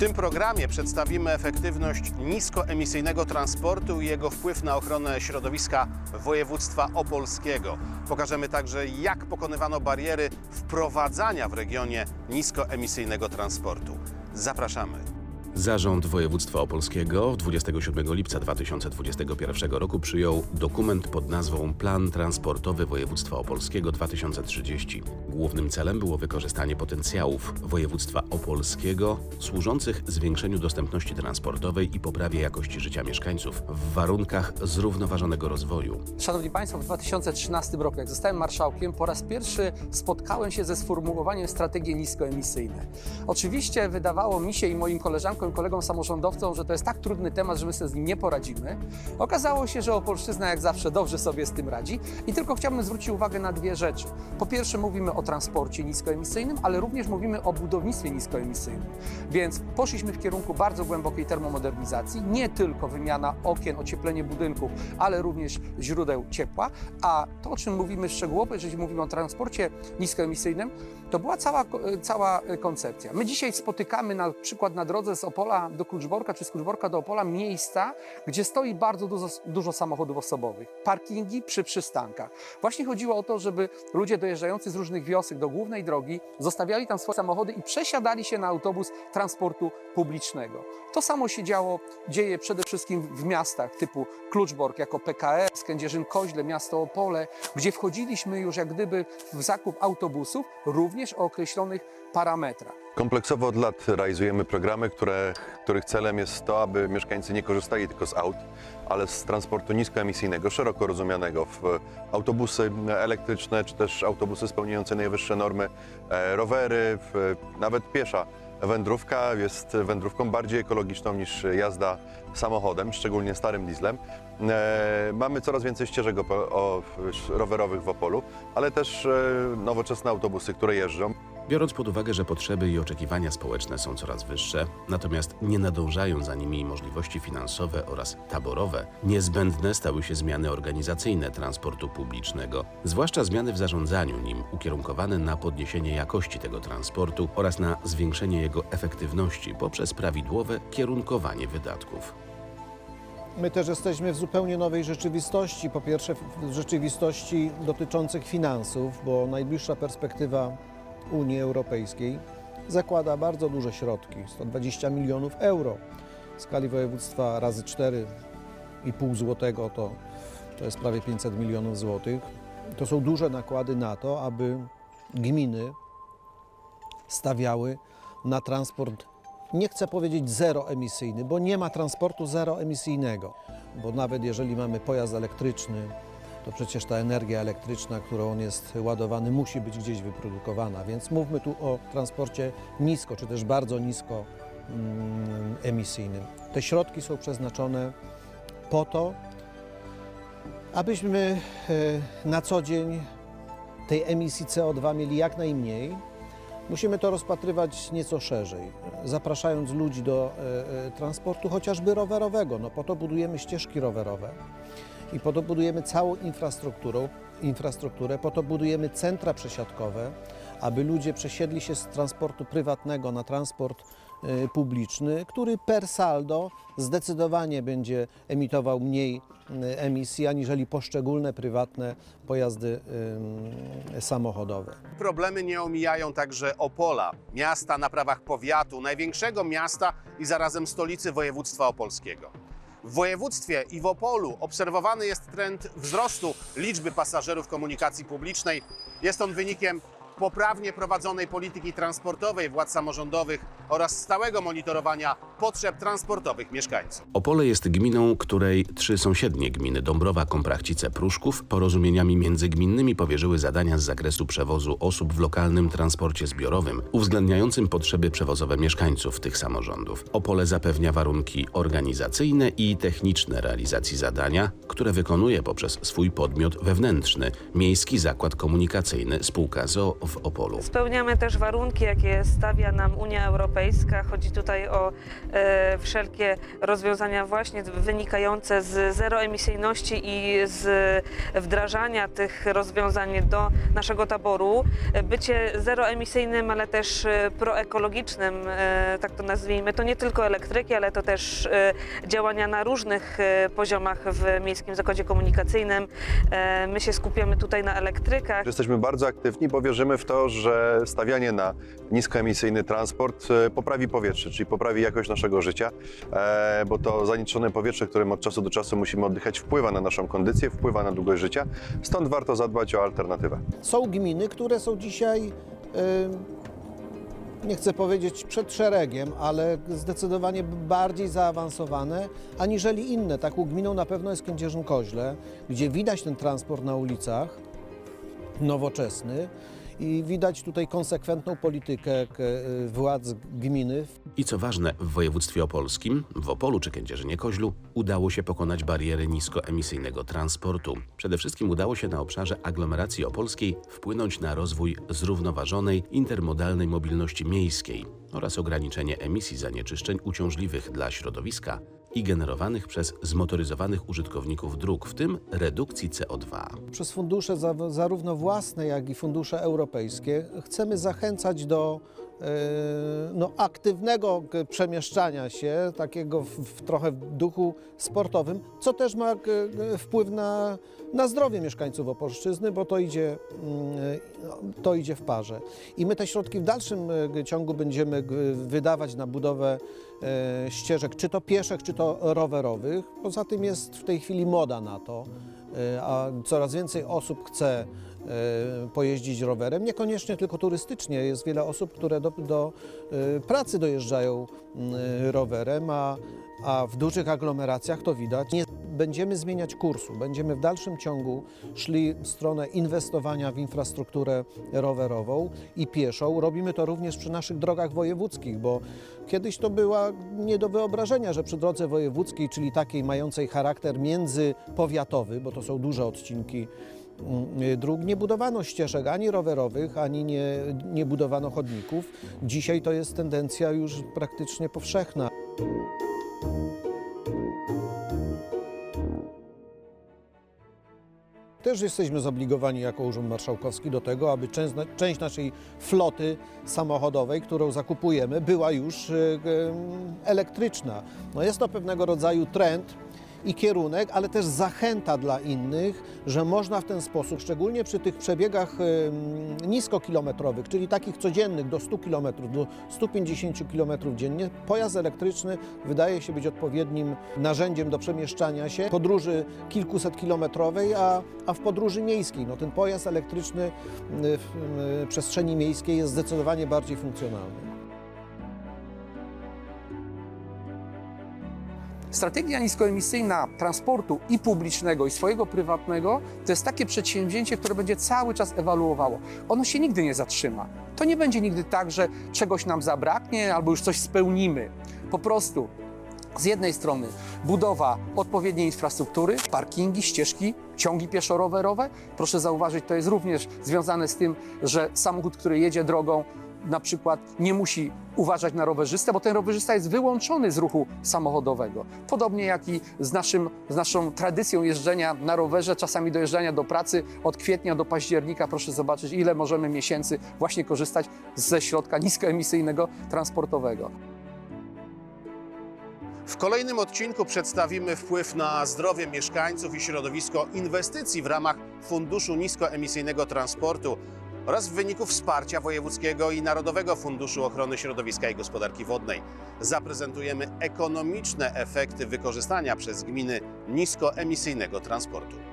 tym programie przedstawimy efektywność niskoemisyjnego transportu i jego wpływ na ochronę środowiska województwa opolskiego. Pokażemy także, jak pokonywano bariery wprowadzania w regionie niskoemisyjnego transportu. Zapraszamy. Zarząd Województwa Opolskiego 27 lipca 2021 roku przyjął dokument pod nazwą Plan Transportowy Województwa Opolskiego 2030. Głównym celem było wykorzystanie potencjałów województwa opolskiego służących zwiększeniu dostępności transportowej i poprawie jakości życia mieszkańców w warunkach zrównoważonego rozwoju. Szanowni Państwo, w 2013 roku, jak zostałem marszałkiem, po raz pierwszy spotkałem się ze sformułowaniem strategii niskoemisyjne. Oczywiście wydawało mi się i moim koleżankom i kolegom samorządowcom, że to jest tak trudny temat, że my sobie z nim nie poradzimy. Okazało się, że Opolszczyzna jak zawsze dobrze sobie z tym radzi i tylko chciałbym zwrócić uwagę na dwie rzeczy. Po pierwsze mówimy o transporcie niskoemisyjnym, ale również mówimy o budownictwie niskoemisyjnym. Więc poszliśmy w kierunku bardzo głębokiej termomodernizacji, nie tylko wymiana okien, ocieplenie budynków, ale również źródeł ciepła, a to, o czym mówimy szczegółowo, jeżeli mówimy o transporcie niskoemisyjnym, to była cała, cała koncepcja. My dzisiaj spotykamy na przykład na drodze z Opola do Kluczborka, czy z Kluczborka do Opola miejsca, gdzie stoi bardzo dużo, dużo samochodów osobowych. Parkingi przy przystankach. Właśnie chodziło o to, żeby ludzie dojeżdżający z różnych wiosek do głównej drogi zostawiali tam swoje samochody i przesiadali się na autobus transportu publicznego. To samo się działo, dzieje przede wszystkim w miastach typu Kluczbork jako PKR, Skędzierzyn-Koźle, miasto Opole, gdzie wchodziliśmy już jak gdyby w zakup autobusów również o określonych parametrach. Kompleksowo od lat realizujemy programy, które, których celem jest to, aby mieszkańcy nie korzystali tylko z aut, ale z transportu niskoemisyjnego, szeroko rozumianego w autobusy elektryczne, czy też autobusy spełniające najwyższe normy, e, rowery, nawet piesza wędrówka jest wędrówką bardziej ekologiczną niż jazda samochodem, szczególnie starym dieslem. E, mamy coraz więcej ścieżek rowerowych w Opolu, ale też e, nowoczesne autobusy, które jeżdżą. Biorąc pod uwagę, że potrzeby i oczekiwania społeczne są coraz wyższe, natomiast nie nadążają za nimi możliwości finansowe oraz taborowe, niezbędne stały się zmiany organizacyjne transportu publicznego, zwłaszcza zmiany w zarządzaniu nim ukierunkowane na podniesienie jakości tego transportu oraz na zwiększenie jego efektywności poprzez prawidłowe kierunkowanie wydatków. My też jesteśmy w zupełnie nowej rzeczywistości. Po pierwsze, w rzeczywistości dotyczących finansów, bo najbliższa perspektywa Unii Europejskiej zakłada bardzo duże środki 120 milionów euro. W skali województwa razy 4,5 złotego to, to jest prawie 500 milionów złotych. To są duże nakłady na to, aby gminy stawiały na transport, nie chcę powiedzieć zeroemisyjny, bo nie ma transportu zeroemisyjnego. Bo nawet jeżeli mamy pojazd elektryczny, to przecież ta energia elektryczna, którą on jest ładowany, musi być gdzieś wyprodukowana. Więc mówmy tu o transporcie nisko, czy też bardzo nisko mm, emisyjnym. Te środki są przeznaczone po to, abyśmy e, na co dzień tej emisji CO2 mieli jak najmniej. Musimy to rozpatrywać nieco szerzej, zapraszając ludzi do e, e, transportu chociażby rowerowego. No po to budujemy ścieżki rowerowe i po to budujemy całą infrastrukturę, infrastrukturę, po to budujemy centra przesiadkowe, aby ludzie przesiedli się z transportu prywatnego na transport e, publiczny, który per saldo zdecydowanie będzie emitował mniej e, emisji aniżeli poszczególne prywatne pojazdy samochodowe. Problemy nie omijają także Opola, miasta na prawach powiatu, największego miasta i zarazem stolicy województwa opolskiego. W województwie i w Opolu obserwowany jest trend wzrostu liczby pasażerów komunikacji publicznej. Jest on wynikiem poprawnie prowadzonej polityki transportowej władz samorządowych oraz stałego monitorowania potrzeb transportowych mieszkańców. Opole jest gminą, której trzy sąsiednie gminy Dąbrowa, Komprachcice, Pruszków porozumieniami międzygminnymi powierzyły zadania z zakresu przewozu osób w lokalnym transporcie zbiorowym, uwzględniającym potrzeby przewozowe mieszkańców tych samorządów. Opole zapewnia warunki organizacyjne i techniczne realizacji zadania, które wykonuje poprzez swój podmiot wewnętrzny Miejski Zakład Komunikacyjny spółka ZOO w Opolu. Spełniamy też warunki, jakie stawia nam Unia Europejska. Chodzi tutaj o wszelkie rozwiązania właśnie wynikające z zeroemisyjności i z wdrażania tych rozwiązań do naszego taboru. Bycie zeroemisyjnym, ale też e, proekologicznym, e, tak to nazwijmy, to nie tylko elektryki, ale to też e, działania na różnych e, poziomach w Miejskim Zakładzie Komunikacyjnym. E, My się skupiamy tutaj na elektrykach. Jesteśmy bardzo aktywni, bo wierzymy w to, że stawianie na niskoemisyjny transport e, poprawi powietrze, czyli poprawi jakość naszego życia, e, bo to zanieczyszczone powietrze, którym od czasu do czasu musimy oddychać, wpływa na naszą kondycję, wpływa na długość życia. Stąd warto zadbać o alternatywę. Są gminy, które są dzisiaj, y, nie chcę powiedzieć przed szeregiem, ale zdecydowanie bardziej zaawansowane aniżeli inne. Taką gminą na pewno jest Kędzierzyn-Koźle, gdzie widać ten transport na ulicach, nowoczesny i widać tutaj konsekwentną politykę y, władz gminy I co ważne, w województwie opolskim, w Opolu czy Kędzierzynie-Koźlu udało się pokonać bariery niskoemisyjnego transportu. Przede wszystkim udało się na obszarze aglomeracji opolskiej wpłynąć na rozwój zrównoważonej, intermodalnej mobilności miejskiej oraz ograniczenie emisji zanieczyszczeń uciążliwych dla środowiska i generowanych przez zmotoryzowanych użytkowników dróg, w tym redukcji CO2. przez fundusze za, zarówno własne, jak i fundusze europejskie chcemy zachęcać do no, aktywnego przemieszczania się, takiego w, w trochę w duchu sportowym, co też ma wpływ na, na zdrowie mieszkańców Opolszczyzny, bo to idzie, mm, to idzie w parze. I my te środki w dalszym e, ciągu będziemy wydawać na budowę e, ścieżek, czy to pieszych, czy to rowerowych. Poza tym jest w tej chwili moda na to, a coraz więcej osób chce pojeździć rowerem, niekoniecznie tylko turystycznie. Jest wiele osób, które do, do e, pracy dojeżdżają mm, rowerem, a, a w dużych aglomeracjach to widać. Nie będziemy zmieniać kursu, będziemy w dalszym ciągu szli w stronę inwestowania w infrastrukturę rowerową i pieszą. Robimy to również przy naszych drogach wojewódzkich, bo kiedyś to była nie do wyobrażenia, że przy drodze wojewódzkiej, czyli takiej mającej charakter międzypowiatowy, bo to są duże odcinki dróg, nie budowano ścieżek ani rowerowych, ani nie, nie budowano chodników. Dzisiaj to jest tendencja już praktycznie powszechna. Też jesteśmy zobligowani jako Urząd Marszałkowski do tego, aby część, część naszej floty samochodowej, którą zakupujemy, była już e, e, elektryczna. No jest to pewnego rodzaju trend i kierunek, ale też zachęta dla innych, że można w ten sposób, szczególnie przy tych przebiegach e, niskokilometrowych, czyli takich codziennych do 100 km, do 150 km dziennie, pojazd elektryczny wydaje się być odpowiednim narzędziem do przemieszczania się, podróży kilkuset kilometrowej, a, a w podróży miejskiej. No, ten pojazd elektryczny y, w y, przestrzeni miejskiej jest zdecydowanie bardziej funkcjonalny. Strategia niskoemisyjna transportu i publicznego, i swojego prywatnego to jest takie przedsięwzięcie, które będzie cały czas ewaluowało. Ono się nigdy nie zatrzyma. To nie będzie nigdy tak, że czegoś nam zabraknie albo już coś spełnimy. Po prostu z jednej strony budowa odpowiedniej infrastruktury, parkingi, ścieżki, ciągi pieszo-rowerowe. Proszę zauważyć, to jest również związane z tym, że samochód, który jedzie drogą, na przykład nie musi uważać na rowerzystę, bo ten rowerzysta jest wyłączony z ruchu samochodowego. Podobnie jak i z, naszym, z naszą tradycją jeżdżenia na rowerze, czasami dojeżdżania do pracy od kwietnia do października. Proszę zobaczyć, ile możemy miesięcy właśnie korzystać ze środka niskoemisyjnego transportowego. W kolejnym odcinku przedstawimy wpływ na zdrowie mieszkańców i środowisko inwestycji w ramach Funduszu Niskoemisyjnego Transportu oraz w wyniku wsparcia Wojewódzkiego i Narodowego Funduszu Ochrony Środowiska i Gospodarki Wodnej. Zaprezentujemy ekonomiczne efekty wykorzystania przez gminy niskoemisyjnego transportu.